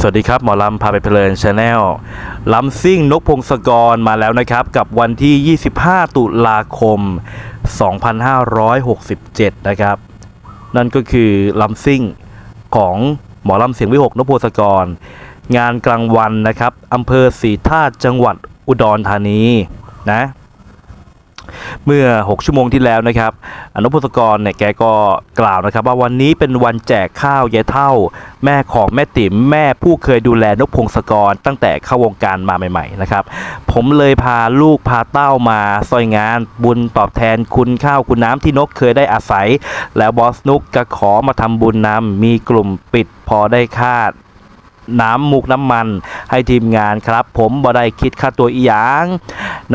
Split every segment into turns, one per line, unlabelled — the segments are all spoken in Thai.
สวัสดีครับ หมอลำพาไปเพลินชาแนลลำซิ่งนกพงศกรมาแล้วนะครับ กับวันที่ 25 ตุลาคม 2567 นะครับ นั่นก็คือลำซิ่งของหมอลำเสียงวิหกนกพงศกร งานกลางวันนะครับอำเภอศรีธาตุจังหวัดอุดรธานีนะ เมื่อ 6 ชั่วโมงที่แล้วนะครับอนุพงศกรเนี่ยแกก็กล่าวนะครับ ว่าวันนี้เป็นวันแจกข้าวยายเท่า แม่ของแม่ติ๋มแม่ผู้เคยดูแลนกพงศกร ตั้งแต่เข้าวงการมาใหม่ๆนะครับผมเลยพาลูกพาเต้ามาซอยงานบุญตอบแทนคุณข้าวคุณน้ำที่นกเคยได้อาศัย แล้วบอสนุกก็ขอมาทำบุญนำมีกลุ่มปิดพอได้คาด น้ำมุกน้ำมันให้ทีมงานครับ ผมบ่ได้คิดค่าตัวอีหยัง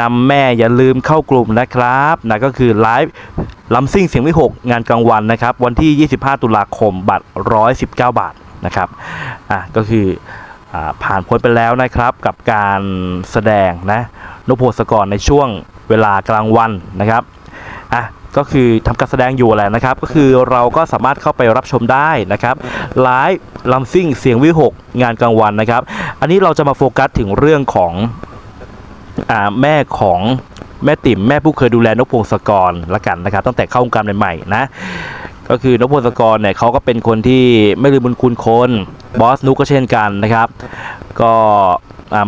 นำแม่อย่าลืมเข้ากลุ่มนะครับนะก็คือไลฟ์ลำซิ่งเสียงวิหกงานกลางวันนะครับ วันที่ 25 ตุลาคมบัตร 119 บาทนะครับอะก็คืออ่าผ่านพ้นไปแล้วนะครับกับการแสดงนะนพโพสกรในช่วงเวลากลางวันนะครับอะ ก็คือทำการแสดงอยู่แหละนะครับ ก็คือเราก็สามารถเข้าไปรับชมได้นะครับไลฟ์ลำซิ่งเสียงวิหกงานกลางวันนะครับ อันนี้เราจะมาโฟกัสถึงเรื่องของอ่าแม่ของแม่ติ๋มแม่ผู้เคยดูแลนกพงศกรละกันนะครับ ตั้งแต่เข้าวงการใหม่ๆนะก็คือนกพงศกรเนี่ยเขาก็เป็นคนที่ไม่ลืมบุญคุณคนบอสนุกก็เช่นกันนะครับ ก็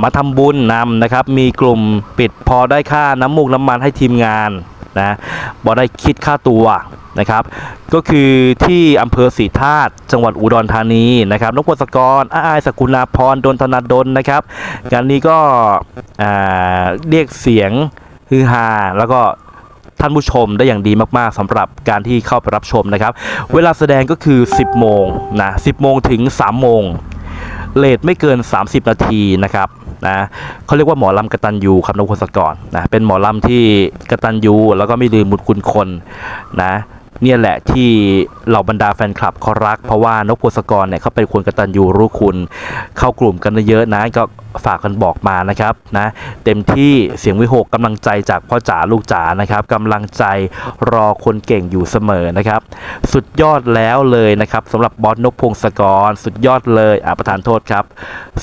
มาทำบุญนำนะครับ มีกลุ่มปิดพอได้ค่าน้ำมูกน้ำมันให้ทีมงาน นะบอได้คิดค่าตัวนะครับ ก็คือที่อำเภอศรีธาตุจังหวัดอุดรธานีนะครับนกพงศกรอ้ายสกุณาพรดนธนาดลนะครับงานนี้ก็เรียกเสียงฮือฮาแล้วก็ท่านผู้ชมได้อย่างดีมาก ๆสำหรับการที่เข้าไปรับชมนะครับ เวลาแสดงก็คือ 10 โมงนะ 10 โมงถึง 3 โมงเลทไม่เกิน 30 นาทีนะครับ นะเขาเรียกว่าหมอลำกตันยูครับนพพงศกรนะเป็นหมอลำที่กตันยูแล้วก็ไม่ลืมบุญคุณคนนะ เนี่ยแหละที่เหล่าบรรดาแฟนคลับเขารัก เพราะว่านกพงศกรเนี่ยเขาเป็นคนกตัญญูรู้คุณ เข้ากลุ่มกันเยอะนะก็ฝากกันบอกมานะครับนะเต็มที่เสียงวิหกกำลังใจจากพ่อจ๋าลูกจ๋านะครับกำลังใจรอคนเก่งอยู่เสมอนะครับ สุดยอดแล้วเลยนะครับสำหรับบอสนกพงศกร สุดยอดเลยอ่าประธานโทษครับ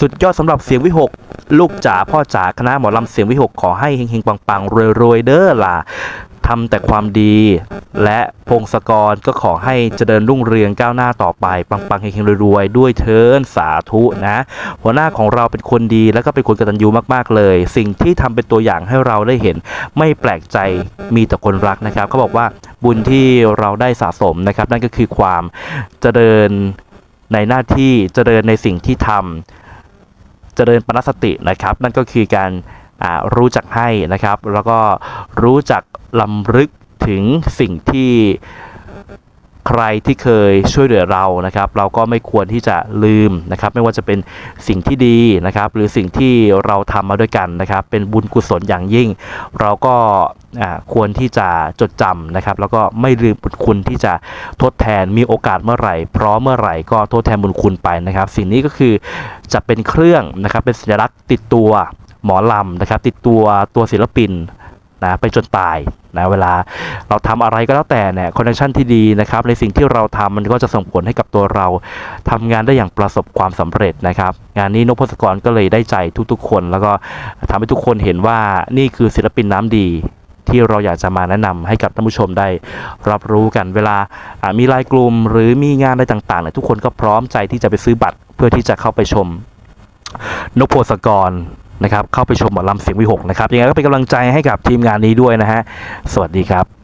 สุดยอดสำหรับเสียงวิหกลูกจ๋าพ่อจ๋าคณะหมอลำเสียงวิหกขอให้เฮงๆปังๆรวยๆเด้อล่ะ ทำแต่ความดี และพงศกรก็ขอให้เจริญรุ่งเรืองก้าวหน้าต่อไป ปังๆเฮงๆรวยๆ ด้วยเทินสาธุนะ หัวหน้าของเราเป็นคนดีแล้วก็เป็นคนกตัญญูมากๆเลย สิ่งที่ทำเป็นตัวอย่างให้เราได้เห็น ไม่แปลกใจมีแต่คนรักนะครับเขาบอกว่าบุญที่เราได้สะสมนะครับ นั่นก็คือความเจริญในหน้าที่เจริญในสิ่งที่ทำเจริญปณสตินะครับ นั่นก็คือการ รู้จักให้นะครับ แล้วก็รู้จักลำลึกถึงสิ่งที่ใครที่เคยช่วยเหลือเรานะครับ เราก็ไม่ควรที่จะลืมนะครับ ไม่ว่าจะเป็นสิ่งที่ดีนะครับ หรือสิ่งที่เราทำมาด้วยกันนะครับ เป็นบุญกุศลอย่างยิ่ง เราก็ควรที่จะจดจำนะครับ แล้วก็ไม่ลืมบุญคุณที่จะทดแทนมีโอกาสเมื่อไหร่พร้อมเมื่อไหร่ก็ทดแทนบุญคุณไปนะครับ สิ่งนี้ก็คือจะเป็นเครื่องนะครับเป็นสัญลักษณ์ติดตัว หมอลำนะครับ ติดตัวตัวศิลปินนะไปจนตายนะเวลาเราทำอะไรก็แล้วแต่เนี่ยคอนเนคชั่นที่ดีนะครับในสิ่งที่เราทำมันก็จะส่งผลให้กับตัวเราทำงานได้อย่างประสบความสำเร็จนะครับ งานนี้นพพศกรก็เลยได้ใจทุกๆ คน แล้วก็ทำให้ทุกคนเห็นว่านี่คือศิลปินน้ำดีที่เราอยากจะมาแนะนำให้กับท่านผู้ชมได้รับรู้กันเวลามีไลน์กลุ่มหรือมีงานอะไรต่างๆเนี่ยทุกคนก็พร้อมใจที่จะไปซื้อบัตรเพื่อที่จะเข้าไปชมนพโพสกรนะครับเข้าไปชมหมอลำเสียงวิหกนะครับยังไงก็เป็นกำลังใจให้กับทีมงานนี้ด้วยนะฮะสวัสดีครับ